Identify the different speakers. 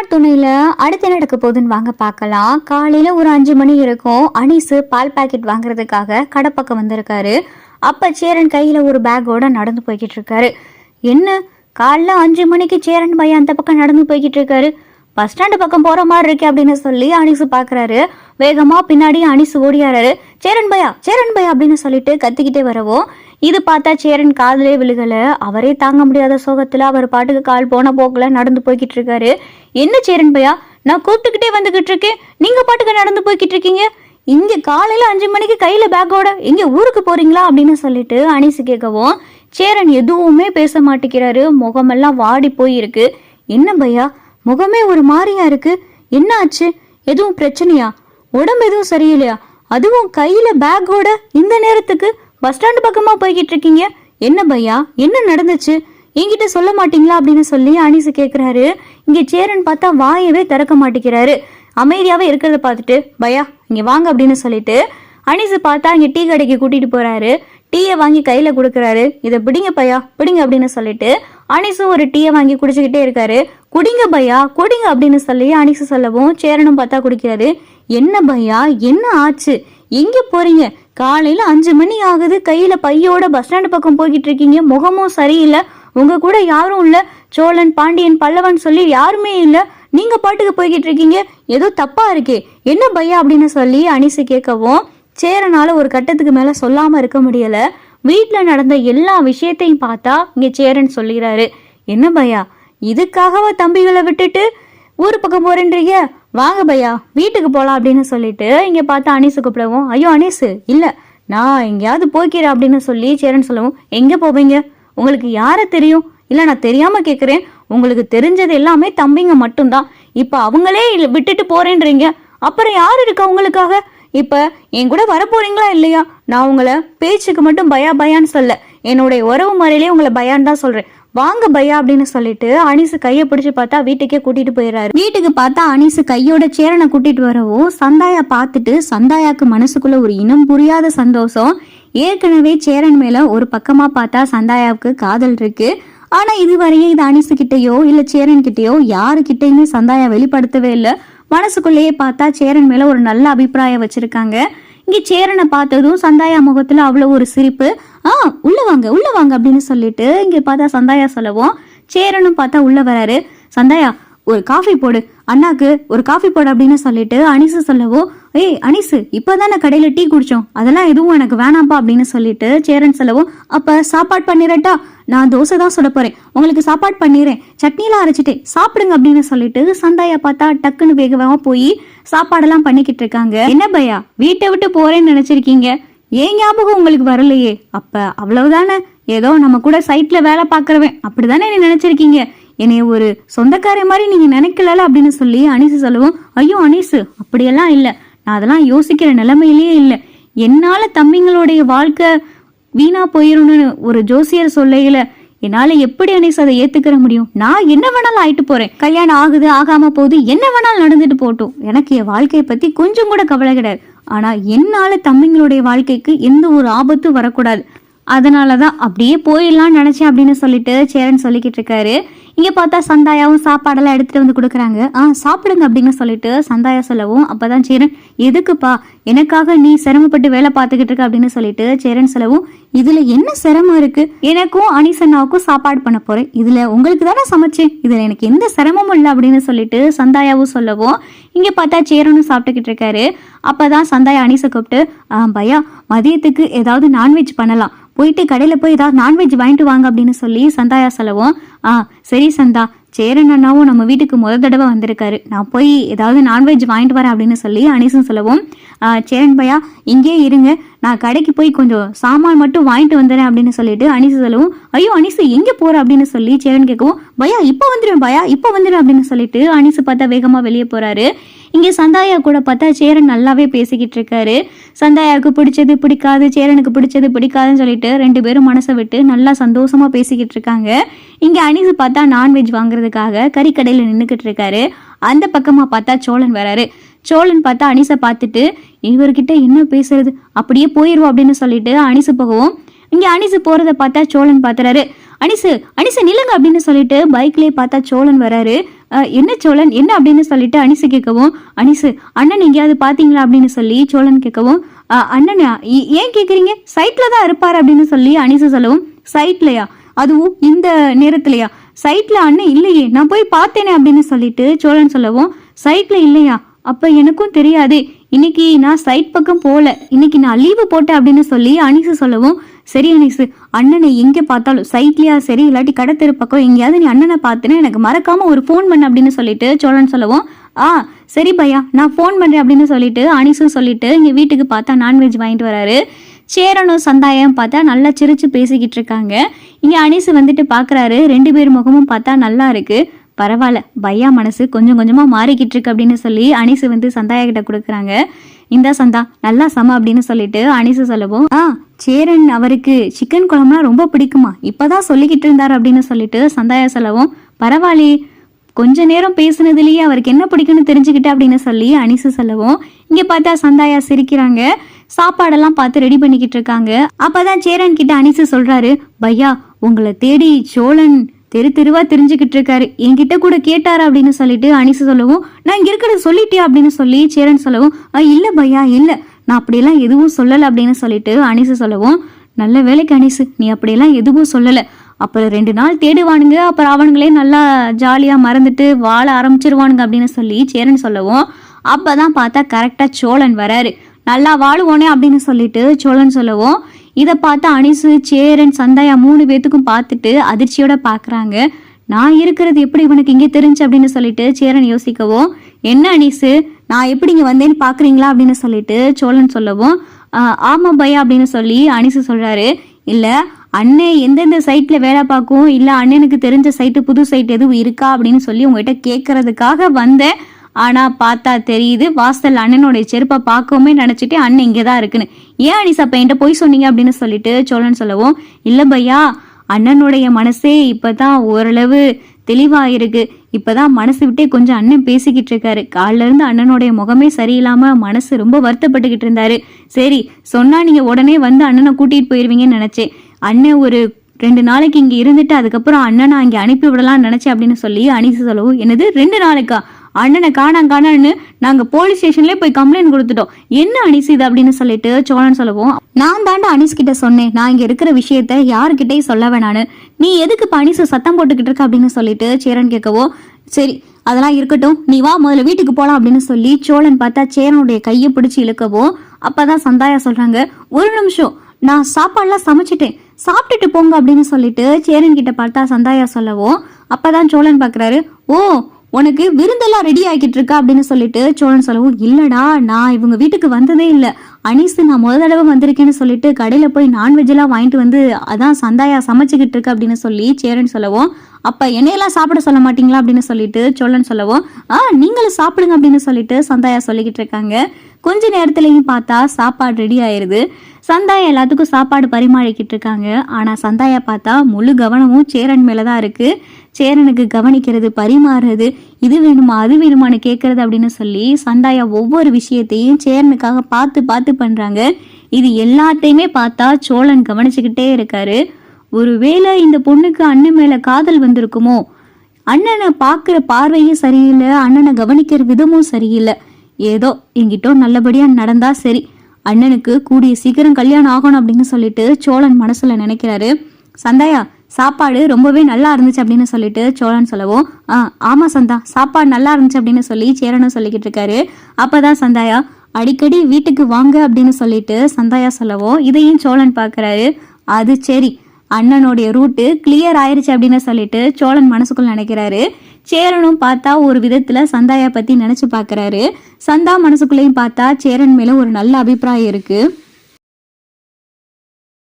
Speaker 1: மலர் துணையில அடுத்து என்ன நடக்க போகுதுன்னு வாங்க பார்க்கலாம். காலையில ஒரு அஞ்சு மணி இருக்கும் அனீஸு பால் பாக்கெட் வாங்குறதுக்காக கடை பக்கம் வந்திருக்காரு. அப்ப சேரன் கையில ஒரு பேக்கோட நடந்து போய்கிட்டு இருக்காரு. என்ன? காலைல அஞ்சு மணிக்கு சேரன் பையன் அந்த பக்கம் நடந்து போய்கிட்டு இருக்காரு. பஸ் ஸ்டாண்டு பக்கம் போற மாதிரி இருக்கு அப்படின்னு சொல்லி அனிசு பாக்குறாரு. வேகமா பின்னாடி அனிசு ஓடியாராரு. சேரன் பையா சேரன் பையா அப்படின்னு சொல்லிட்டு கத்திக்கிட்டே வரவும் இது பார்த்தா சேரன் காதலே விழுகல. அவரே தாங்க முடியாத சோகத்துல அவர் பாட்டுக்கு கால் போன போக்குல நடந்து போய்கிட்டு இருக்காரு. என்ன சேரன் பையா? நான் கூப்பிட்டுக்கிட்டே வந்துகிட்டு இருக்கேன். நீங்க பாட்டுக்கு நடந்து போய்கிட்டு இருக்கீங்க? இங்க காலையில அஞ்சு மணிக்கு கையில பேக்கோட இங்கே ஊருக்கு போறீங்களா அப்படின்னு சொல்லிட்டு அனிசு கேட்கவும் சேரன் எதுவுமே பேச மாட்டேங்கிறாரு. முகமெல்லாம் வாடி போயிருக்கு என்ன பையா? முகமே ஒரு மாதிரியா இருக்கு. என்ன ஆச்சு? எதுவும் பிரச்சனையா? உடம்பு எதுவும் சரியில்லையா? அதுவும் கையில பேக்கோட இந்த நேரத்துக்கு? பஸ் ஸ்டாண்டு பக்கமா போய்கிட்டு இருக்கீங்க என்ன பையா? என்ன நடந்துச்சு? என்கிட்ட சொல்ல மாட்டீங்களா அப்படின்னு சொல்லி அனிசு கேட்குறாரு இங்க சேரன் பார்த்தா வாயவே திறக்க மாட்டேங்கிறாரு. அமைதியாவே இருக்கிறத பார்த்துட்டு பையா இங்க வாங்க அப்படின்னு சொல்லிட்டு அனிசு பார்த்தா இங்க டீ கடைக்கு கூட்டிட்டு போறாரு. டீயை வாங்கி கையில கொடுக்குறாரு. இதை பிடிங்க பையா பிடிங்க அப்படின்னு சொல்லிட்டு அனிசு ஒரு டீயை வாங்கி குடிச்சுக்கிட்டே இருக்காரு. குடிங்க பையா குடிங்க அப்படின்னு சொல்லி அனிசு சொல்லவும் சேரனும் பார்த்தா குடிக்கிறாரு. என்ன பையா என்ன ஆச்சு? எங்க போறீங்க? காலையில் அஞ்சு மணி ஆகுது. கையில் பையோட பஸ் ஸ்டாண்டு பக்கம் போய்கிட்டு இருக்கீங்க. முகமும் சரியில்லை. உங்க கூட யாரும் இல்லை. சோழன் பாண்டியன் பல்லவன் சொல்லி யாருமே இல்லை. நீங்க பாட்டுக்கு போய்கிட்டு இருக்கீங்க. ஏதோ தப்பா இருக்கே. என்ன பையா அப்படின்னு சொல்லி அனிசு கேட்கவும் சேரனால ஒரு கட்டத்துக்கு மேல சொல்லாம இருக்க முடியல. வீட்டில் நடந்த எல்லா விஷயத்தையும் பார்த்தா இங்கே சேரன் சொல்லிடுறாரு என்ன பையா? இதுக்காகவா தம்பிகளை விட்டுட்டு ஊர் பக்கம் போறேன்றீங்க? வாங்க பையா வீட்டுக்கு போகலாம் அப்படின்னு சொல்லிட்டு இங்க பார்த்தா அனீஸு கூப்பிடவும் ஐயோ அனீஸு இல்ல நான் எங்கேயாவது போய்க்கிறேன் அப்படின்னு சொல்லி சேரன் சொல்லவும் எங்க போவீங்க? உங்களுக்கு யார தெரியும்? இல்ல நான் தெரியாம கேக்குறேன். உங்களுக்கு தெரிஞ்சது எல்லாமே தம்பிங்க மட்டும்தான். இப்ப அவங்களே விட்டுட்டு போறேன்றீங்க. அப்புறம் யார் இருக்கா உங்களுக்காக? இப்ப என் கூட வரப்போறீங்களா இல்லையா? நான் உங்களை பேச்சுக்கு மட்டும் பயா பயான்னு சொல்ல என்னுடைய உறவு முறையிலே உங்களை பயான்னு தான் சொல்றேன். வாங்க பையா அப்படின்னு சொல்லிட்டு அனிசு கையை பிடிச்சி பார்த்தா வீட்டுக்கே கூட்டிட்டு போயிடுறாரு. வீட்டுக்கு பார்த்தா அனிசு கையோட சேரனை கூட்டிட்டு வரவும் சந்தாயா பார்த்துட்டு சந்தாயாக்கு மனசுக்குள்ள ஒரு இனம் புரியாத சந்தோஷம். ஏற்கனவே சேரன் மேல ஒரு பக்கமா பார்த்தா சந்தாயாவுக்கு காதல் இருக்கு. ஆனா இதுவரையே இது அனிசு கிட்டயோ இல்ல சேரன் கிட்டயோ யாரு கிட்டயுமே சந்தாயா வெளிப்படுத்தவே இல்லை. மனசுக்குள்ளேயே பார்த்தா சேரன் மேல ஒரு நல்ல அபிப்பிராயம் வச்சிருக்காங்க. இங்கே சேரனை பார்த்ததும் சந்தாயா முகத்தில் அவ்வளோ ஒரு சிரிப்பு. ஆ உள்ளே வாங்க உள்ளே வாங்க அப்படின்னு சொல்லிட்டு இங்கே பார்த்தா சந்தாயா சொல்லவும் சேரனும் பார்த்தா உள்ளே வராரு. சந்தாயா ஒரு காஃபி போடு. அண்ணாக்கு ஒரு காஃபி போடு அப்படின்னு சொல்லிட்டு அனிசு சொல்லவும் ஏய் அனிசு இப்பதானே கடையில் டீ குடித்தோம் அதெல்லாம் எதுவும் எனக்கு வேணாம்ப்பா அப்படின்னு சொல்லிட்டு சேரன் செலவும் அப்போ சாப்பாடு பண்ணிடட்டா நான் தோசை தான் சுட போகிறேன் உங்களுக்கு சாப்பாடு பண்ணிடுறேன் சட்னிலாம் அரைச்சிட்டேன் சாப்பிடுங்க அப்படின்னு சொல்லிட்டு சந்தாயா பார்த்தா டக்குன்னு வேகமாக போய் சாப்பாடெல்லாம் பண்ணிக்கிட்டு இருக்காங்க. என்ன பையா? வீட்டை விட்டு போகிறேன்னு நினச்சிருக்கீங்க. ஏன் ஞாபகம் உங்களுக்கு வரலையே? அப்போ அவ்வளவுதானே? ஏதோ நம்ம கூட சைட்ல வேலை பார்க்கறவன். அப்படிதானே நீ நினைச்சிருக்கீங்க? என்னைய ஒரு சொந்தக்காரை மாதிரி நீங்க நினைக்கல அப்படின்னு சொல்லி அனீசு சொல்லவும் ஐயோ அனீசு அப்படியெல்லாம் இல்லை. நான் அதெல்லாம் யோசிக்கிற நிலைமையிலேயே இல்லை. என்னால் தம்பிங்களுடைய வாழ்க்கை வீணா போயிடணும்னு ஒரு ஜோசியர் சொல்லையில என்னால எப்படி அனீஸ் அதை ஏத்துக்கிற முடியும்? நான் என்ன வேணாலும் ஆயிட்டு போறேன். கல்யாணம் ஆகுது ஆகாம போகுது என்ன வேணாலும் நடந்துட்டு போட்டும் எனக்கு என் வாழ்க்கையை பத்தி கொஞ்சம் கூட கவலை கிடையாது. ஆனா என்னால தம்பிங்களுடைய வாழ்க்கைக்கு எந்த ஒரு ஆபத்தும் வரக்கூடாது. அதனால தான் அப்படியே போயிடலாம்னு நினச்சேன் அப்படின்னு சொல்லிட்டு சேரன் சொல்லிக்கிட்டு இருக்காரு. இங்கே பார்த்தா சந்தாயாவும் சாப்பாடெல்லாம் எடுத்துகிட்டு வந்து கொடுக்குறாங்க. ஆ சாப்பிடுங்க அப்படின்னு சொல்லிட்டு சந்தாயா சொல்லவும் அப்பதான் சேரன் எதுக்குப்பா? எனக்காக நீ சிரமப்பட்டு வேலை பார்த்துக்கிட்டு இருக்க அப்படின்னு சொல்லிட்டு சேரன் சொல்லவும் இதில் என்ன சிரமம் இருக்குது எனக்கும் அனிசன்னாவுக்கும் சாப்பாடு பண்ண போகிறேன் இதில் உங்களுக்கு தானே சமைச்சேன். இதில் எனக்கு எந்த சிரமமும் இல்லை அப்படின்னு சொல்லிட்டு சந்தாயாவும் சொல்லவும் இங்கே பார்த்தா சேரனும் சாப்பிட்டுக்கிட்டு இருக்காரு. அப்பதான் சந்தாயா அனிசை கூப்பிட்டு "ஆ, பையா மதியத்துக்கு ஏதாவது நான்வெஜ் பண்ணலாம். போயிட்டு கடையில் போய் ஏதாவது நான்வெஜ் வாங்கிட்டு வாங்க அப்படின்னு சொல்லி சந்தாயா சொல்லவும் ஆ சரி சந்தா. சேரன் அண்ணாவும் நம்ம வீட்டுக்கு முத தடவை வந்திருக்காரு. நான் போய் ஏதாவது நான்வெஜ் வாங்கிட்டு வரேன் அப்படின்னு சொல்லி அனிசும் சொல்லவும் சேரன் பையா இங்கே இருங்க. நான் கடைக்கு போய் கொஞ்சம் சாமான் மட்டும் வாங்கிட்டு வந்துடுறேன் அப்படின்னு சொல்லிட்டு அனிசு சொல்லவும். ஐயோ அனிசு எங்கே போற? அப்படின்னு சொல்லி சேரன் கேட்கவும் பயா இப்போ வந்துடுவேன் பயா இப்போ வந்துடுவேன் அப்படின்னு சொல்லிட்டு அனிசு பார்த்தா வேகமாக வெளியே போறாரு. இங்கே சந்தாயா கூட பார்த்தா சேரன் நல்லாவே பேசிக்கிட்டு இருக்காரு. சந்தாயாவுக்கு பிடிச்சது பிடிக்காது சேரனுக்கு பிடிச்சது பிடிக்காதுன்னு சொல்லிட்டு ரெண்டு பேரும் மனசை விட்டு நல்லா சந்தோஷமா பேசிக்கிட்டு இருக்காங்க. இங்க அனிசு பார்த்தா நான்வெஜ் வாங்குறதுக்காக கறிக்கடையில் நின்றுக்கிட்டு இருக்காரு. அந்த பக்கமா பார்த்தா சோழன் வராரு. சோழன் பார்த்தா அனிசை பார்த்துட்டு இவர்கிட்ட என்ன பேசுறது? அப்படியே போயிடுவோம் அப்படின்னு சொல்லிட்டு அனிசு போகவும் இங்க அனிசு போறத பார்த்தா சோழன் பாத்துறாரு. அனிசு அனிசு நில்லுங்க அப்படின்னு சொல்லிட்டு பைக்லயே பார்த்தா சோழன் வராரு. என்ன சோழன்? என்ன? அப்படின்னு சொல்லிட்டு அனிசு கேட்கவும் அனிசு அண்ணன் எங்கேயாவது பாத்தீங்களா? அப்படின்னு சொல்லி சோழன் கேட்கவும் அண்ணன் ஏன் கேக்குறீங்க? சைட்ல தான் இருப்பாரு அப்படின்னு சொல்லி அனிசு சொல்லவும் சைட்லயா? அதுவும் இந்த நேரத்துலையா? சைட்ல அண்ணன் இல்லையே நான் போய் பார்த்தேனே அப்படின்னு சொல்லிட்டு சோழன் சொல்லவும் சைட்ல இல்லையா? அப்ப எனக்கும் தெரியாது இன்னைக்கு நான் சைட் பக்கம் போல இன்னைக்கு நான் லீவு போட்டேன் அப்படின்னு சொல்லி அனிசு சொல்லவும் சரி அனிசு அண்ணனை எங்க பார்த்தாலும் சைட்லயா சரி இல்லாட்டி கடத்தெரு பக்கம் எங்கேயாவது நீ அண்ணனை பார்த்தேன்னா எனக்கு மறக்காம ஒரு ஃபோன் பண்ண அப்படின்னு சொல்லிட்டு சோழன் சொல்லவும் ஆ சரி பையா நான் ஃபோன் பண்றேன் அப்படின்னு சொல்லிட்டு அனிசும் சொல்லிட்டு இங்க வீட்டுக்கு பார்த்தா நான்வெஜ் வாங்கிட்டு வராரு. சேரனும் சந்தாயம் பார்த்தா நல்லா சிரிச்சு பேசிக்கிட்டு இருக்காங்க. இங்க அனிசு வந்துட்டு பாக்குறாரு. ரெண்டு பேர் முகமும் பார்த்தா நல்லா இருக்கு. பரவாயில்ல பையா மனசு கொஞ்சம் கொஞ்சமா மாறிக்கிட்டு இருக்கு அப்படின்னு சொல்லி அனிசு வந்து சந்தாயா கிட்ட கொடுக்குறாங்க. இந்த சந்தா நல்லா சம அப்படின்னு சொல்லிட்டு அனிசு சொல்லவும் ஆ சேரன் அவருக்கு சிக்கன் குழம்புனா ரொம்ப பிடிக்குமா? இப்பதான் சொல்லிக்கிட்டு இருந்தார் அப்படின்னு சொல்லிட்டு சந்தாயா சொல்லவும் பரவாயில்லையே கொஞ்ச நேரம் பேசுனதுலயே அவருக்கு என்ன பிடிக்கும்னு தெரிஞ்சுக்கிட்டு அப்படின்னு சொல்லி அனிசு சொல்லவும் இங்க பார்த்தா சந்தாயா சிரிக்கிறாங்க. சாப்பாடெல்லாம் பார்த்து ரெடி பண்ணிக்கிட்டு இருக்காங்க. அப்பதான் சேரன் கிட்ட அனிசு சொல்றாரு பையா உங்களை தேடி சோழன் தெரு தெருவா தெரிஞ்சுக்கிட்டு இருக்காரு. என்கிட்ட கூட கேட்டாரு அப்படின்னு சொல்லிட்டு அனிசு சொல்லவும் நான் இங்க இருக்கிறத சொல்லிட்டியா? அப்படின்னு சொல்லி சேரன் சொல்லவும் "ஆ, இல்ல பையா இல்ல. நான் அப்படியெல்லாம் எதுவும் சொல்லல அப்படின்னு சொல்லிட்டு அனிசு சொல்லவும் நல்ல வேலைக்கு அனிசு. நீ அப்படியெல்லாம் எதுவும் சொல்லல. அப்புறம் ரெண்டு நாள் தேடுவானுங்க. அப்புறம் அவனுங்களே நல்லா ஜாலியா மறந்துட்டு வாழ ஆரம்பிச்சிருவானுங்க அப்படின்னு சொல்லி சேரன் சொல்லவும் அப்பதான் பார்த்தா கரெக்டா சோழன் வராரு. நல்லா வாழுவோனே அப்படின்னு சொல்லிட்டு சோழன் சொல்லவும் இதை பார்த்து அனிசு சேரன் சந்தாயா மூணு பேத்துக்கும் பார்த்துட்டு அதிர்ச்சியோட பார்க்குறாங்க. நான் இருக்கிறது எப்படி இவனுக்கு இங்கே தெரிஞ்சு அப்படின்னு சொல்லிட்டு சேரன் யோசிக்கவும் என்ன அனிசு? நான் எப்படி இங்கே வந்தேன்னு பார்க்குறீங்களா? அப்படின்னு சொல்லிட்டு சோழன் சொல்லவும் ஆமாம் ஆமா பையா அப்படின்னு சொல்லி அனிசு சொல்றாரு. இல்ல அண்ணே எந்தெந்த சைட்ல வேலை பார்க்கும்? இல்ல அண்ணனுக்கு தெரிஞ்ச சைட்டு புது சைட் எதுவும் இருக்கா? அப்படின்னு சொல்லி உங்ககிட்ட கேட்கறதுக்காக வந்தேன். ஆனா பார்த்தா தெரியுது வாசல் அண்ணனுடைய செருப்பை பார்க்கவுமே நினைச்சிட்டு அண்ணன் இங்கே தான் இருக்குன்னு. ஏன் அனிசா பையன்ட்ட என்கிட்ட போய் சொன்னீங்க அப்படின்னு சொல்லிட்டு சோழன் சொல்லவும் இல்ல பையா அண்ணனுடைய மனசே இப்பதான் ஓரளவு தெளிவா இருக்கு இப்பதான் மனசு விட்டே கொஞ்சம் அண்ணன் பேசிக்கிட்டு இருக்காரு. காலைல இருந்து அண்ணனுடைய முகமே சரியில்லாம மனசு ரொம்ப வருத்தப்பட்டுக்கிட்டு இருந்தாரு. சரி சொன்னா நீங்க உடனே வந்து அண்ணனை கூட்டிட்டு போயிருவீங்கன்னு நினைச்சேன். அண்ணன் ஒரு ரெண்டு நாளைக்கு இங்க இருந்துட்டு அதுக்கப்புறம் அண்ணனை அங்கே அனுப்பி விடலாம்னு நினைச்சேன் அப்படின்னு சொல்லி அனிசு சொல்லவும் என்னது ரெண்டு நாளைக்கா? அண்ணனை காணாம் காணான்னு நாங்க போலீஸ் ஸ்டேஷன்ல போய் கம்ப்ளைண்ட் கொடுத்துட்டோம். என்ன அனிசு இது அப்படின்னு சொல்லிட்டு சோழன் சொல்லவும். நான் தாண்டா அனிஸ் கிட்ட சொன்னேன். நான் இங்க இருக்கிற விஷயத்த யாருக்கிட்டே சொல்ல வேணான்னு. நீ எதுக்கு இப்ப அனிசு சத்தம் போட்டுக்கிட்டு இருக்க அப்படின்னு சொல்லிட்டு சேரன் கேட்கவோ சரி அதெல்லாம் இருக்கட்டும். நீ வா முதல்ல வீட்டுக்கு போலாம் அப்படின்னு சொல்லி சோழன் பார்த்தா சேரனுடைய கையை பிடிச்சி இழுக்கவோ அப்பதான் சந்தாயா சொல்றாங்க ஒரு நிமிஷம் நான் சாப்பாடுலாம் சமைச்சிட்டேன். சாப்பிட்டுட்டு போங்க அப்படின்னு சொல்லிட்டு சேரன் கிட்ட பார்த்தா சந்தாயா சொல்லவும் அப்பதான் சோழன் பாக்குறாரு ஓ உனக்கு விருந்தெல்லாம் ரெடி ஆகிட்டு இருக்கா அப்படின்னு சொல்லிட்டு சோழன் சொல்லவும் இல்லடா நான் இவங்க வீட்டுக்கு வந்ததே இல்லை. அனிசு நான் முத தடவை வந்திருக்கேன்னு சொல்லிட்டு கடையில போய் நான்வெஜ் எல்லாம் வாங்கிட்டு வந்து அதான் சந்தாயா சமைச்சுக்கிட்டு இருக்கு அப்படின்னு சொல்லி சேரன் சொல்லவும் அப்ப என்னையெல்லாம் சாப்பிட சொல்ல மாட்டீங்களா அப்படின்னு சொல்லிட்டு சோழன் சொல்லவும் ஆ நீங்களும் சாப்பிடுங்க அப்படின்னு சொல்லிட்டு சந்தாயா சொல்லிக்கிட்டு இருக்காங்க. கொஞ்ச நேரத்துலையும் பார்த்தா சாப்பாடு ரெடி ஆயிருது. சந்தாயா எல்லாத்துக்கும் சாப்பாடு பரிமாறிக்கிட்டு இருக்காங்க. ஆனா சந்தாயா பார்த்தா முழு கவனமும் சேரன் மேலதான் இருக்கு. சேரனுக்கு கவனிக்கிறது பரிமாறுறது இது வேணுமா அது வேணுமான்னு கேட்கறது அப்படின்னு சொல்லி சந்தாயா ஒவ்வொரு விஷயத்தையும் சேரனுக்காக பார்த்து பார்த்து பண்றாங்க. இது எல்லாத்தையுமே பார்த்தா சோழன் கவனிச்சுக்கிட்டே இருக்காரு. ஒருவேளை இந்த பொண்ணுக்கு அண்ணன் மேல காதல் வந்திருக்குமோ? அண்ணனை பார்க்குற பார்வையும் சரியில்லை அண்ணனை கவனிக்கிற விதமும் சரியில்லை. ஏதோ என்கிட்ட நல்லபடியா நடந்தா சரி. அண்ணனுக்கு கூடிய சீக்கிரம் கல்யாணம் ஆகணும் அப்படின்னு சொல்லிட்டு சோழன் மனசுல நினைக்கிறாரு. சந்தாயா சாப்பாடு ரொம்பவே நல்லா இருந்துச்சு அப்படின்னு சொல்லிட்டு சோழன் சொல்லவும் ஆ ஆமா சந்தா சாப்பாடு நல்லா இருந்துச்சு அப்படின்னு சொல்லி சேரனும் சொல்லிக்கிட்டு இருக்காரு. அப்பதான் சந்தாயா அடிக்கடி வீட்டுக்கு வாங்க அப்படின்னு சொல்லிட்டு சந்தாயா சொல்லவும் இதையும் சோழன் பார்க்கறாரு அது சரி அண்ணனுடைய ரூட்டு கிளியர் ஆயிருச்சு அப்படின்னு சொல்லிட்டு சோழன் மனசுக்குள்ள நினைக்கிறாரு. சேரனும் பார்த்தா ஒரு விதத்துல சந்தாயா பத்தி நினைச்சு பார்க்குறாரு சந்தா மனசுக்குள்ளேயும் பார்த்தா சேரன் மேல ஒரு நல்ல அபிப்பிராயம் இருக்கு.